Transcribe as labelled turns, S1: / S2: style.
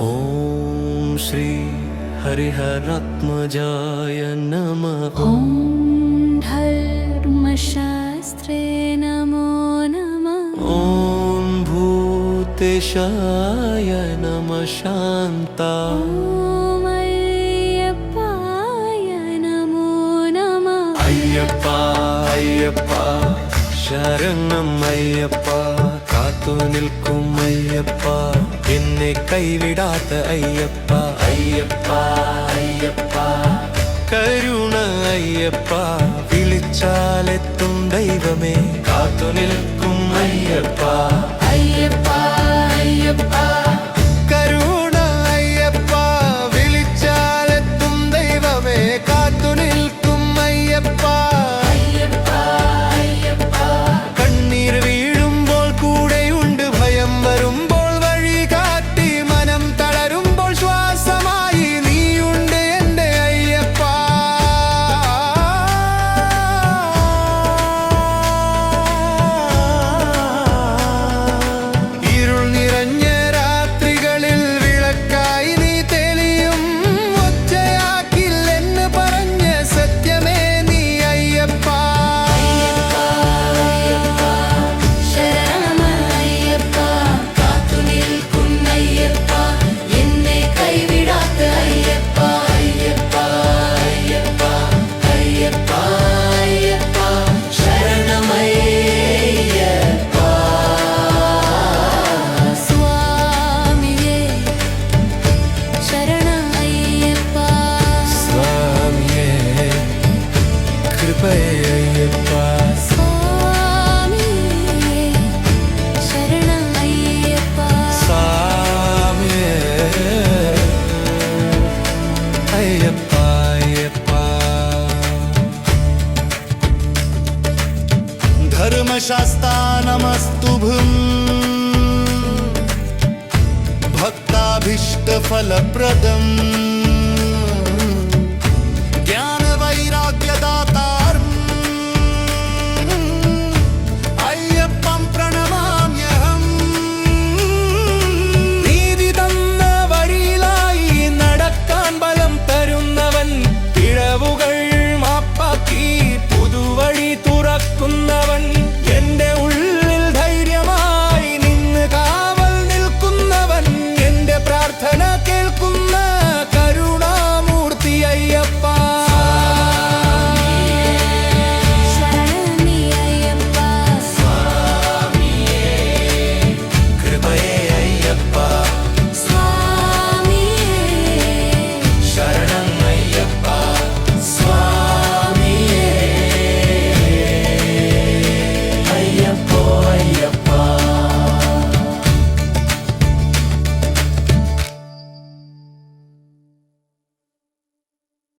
S1: ॐ श्री हरिहरत्मजाय नम।
S2: ॐ धर्मशास्त्रे नमो नमः।
S1: ॐ भूतेशाय नमः शान्ता।
S2: मय्यप्पाय नमो नमः।
S1: अय्यप्पा शरणं मय्यप्पा കാത്തു നിൽക്കും അയ്യപ്പ. എന്നെ കൈവിടാത്ത അയ്യപ്പ. അയ്യപ്പ അയ്യപ്പ. കരുണ അയ്യപ്പ. വിളിച്ചാലെത്തും ദൈവമേ. കാത്തു നിൽക്കും അയ്യപ്പ.
S2: അയ്യപ്പ.
S1: कृपयप्पा शरय्यप्पा साय्यप्पायप्पा
S3: धर्मशास्तानमस्तुभु भक्ताभीष्टफलप्रदम्।